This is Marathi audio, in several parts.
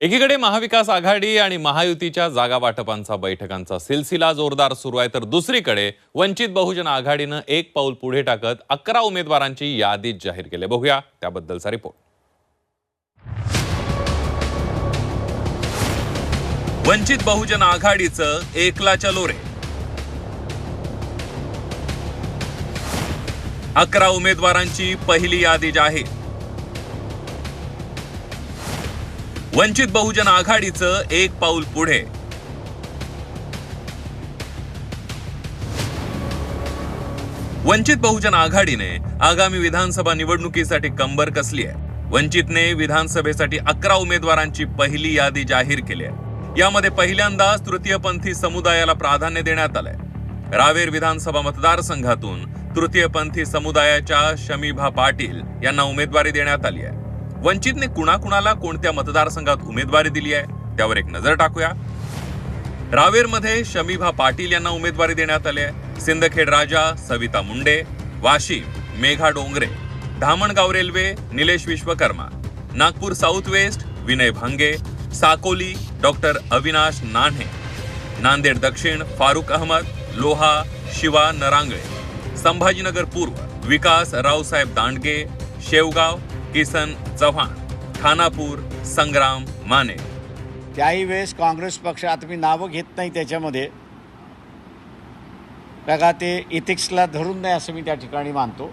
एकीकडे महाविकास आघाडी आणि महायुतीच्या जागा वाटपांचा बैठकांचा सिलसिला जोरदार सुरू आहे तर दुसरीकडे वंचित बहुजन आघाडीनं एक पाऊल पुढे टाकत अकरा उमेदवारांची यादी जाहीर केली. बघूया त्याबद्दलचा रिपोर्ट. वंचित बहुजन आघाडीचं एकला चलो रे अकरा उमेदवारांची पहिली यादी जाहीर. वंचित बहुजन आघाडीचं एक पाऊल पुढे. वंचित बहुजन आघाडीने आगामी विधानसभा निवडणुकीसाठी कंबर कसली आहे? वंचितने विधानसभेसाठी अकरा उमेदवारांची पहिली यादी जाहीर केली आहे. यामध्ये पहिल्यांदाच तृतीयपंथी समुदायाला प्राधान्य देण्यात आलंय. रावेर विधानसभा मतदारसंघातून तृतीयपंथी समुदायाच्या शमीभा पाटील यांना उमेदवारी देण्यात आली आहे. वंचितने कुणाकुणाला कोणत्या मतदारसंघात उमेदवारी दिली आहे त्यावर एक नजर टाकूया. रावेरमध्ये शमीभा पाटील यांना उमेदवारी देण्यात आली आहे. Sindkhed Raja Savita Munde Washim Megha Dongre Dhamangaon railway Nilesh Vishwakarma Nagpur south west Vinay Bhange Sakoli doctor Avinash Nanhe Nanded दक्षिण फारुख अहमद लोहा शिवा नरांगळे संभाजीनगर पूर्व विकास रावसाहेब दांडगे शेवगाव किसन चव्हाण खानापूर संग्राम माने. त्याही वेळेस काँग्रेस पक्षात मी नावं घेत नाही त्याच्यामध्ये. बघा ते इथिक्सला धरून नाही असं मी त्या ठिकाणी मानतो.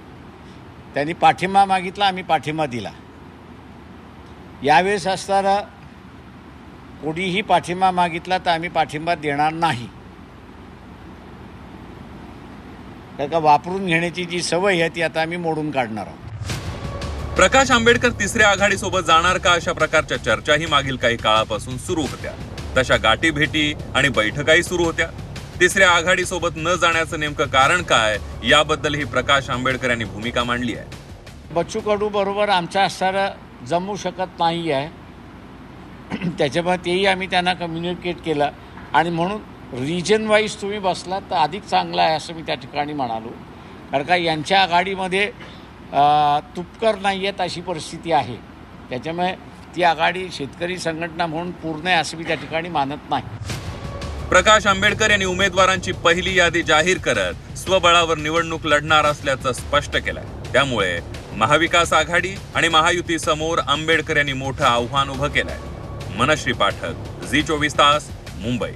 त्यांनी पाठिंबा मागितला आम्ही पाठिंबा दिला. यावेळेस असताना कोणीही पाठिंबा मागितला तर आम्ही पाठिंबा देणार नाही. का वापरून घेण्याची जी सवय आहे ती आता आम्ही मोडून काढणार आहोत. प्रकाश आंबेडकर तिसऱ्या आघाडीसोबत जाणार का अशा प्रकारच्या चर्चाही मागील काही काळापासून सुरू होत्या. तशा गाठी भेटी आणि बैठकाही सुरू होत्या. तिसऱ्या आघाडीसोबत न जाण्याचं नेमकं कारण काय याबद्दलही प्रकाश आंबेडकर यांनी भूमिका मांडली आहे. बच्चू कडू बरोबर आमच्या असणारं जमू शकत नाही आहे. त्याच्यामुळे तेही आम्ही त्यांना कम्युनिकेट केलं. आणि म्हणून रिजन वाईज तुम्ही बसलात तर अधिक चांगला आहे असं मी त्या ठिकाणी म्हणालो. कारण का यांच्या आघाडीमध्ये तुपकर नाही आहेत अशी परिस्थिती आहे. त्याच्यामुळे ती आघाडी शेतकरी संघटना म्हणून पूर्ण आहे असं मी त्या ठिकाणी मानत नाही. प्रकाश आंबेडकर यांनी उमेदवारांची पहिली यादी जाहीर करत स्वबळावर निवडणूक लढणार असल्याचं स्पष्ट केलंय. त्यामुळे महाविकास आघाडी आणि महायुती समोर आंबेडकर यांनी मोठं आव्हान उभं केलंय. मनश्री पाठक झी चोवीस तास मुंबई.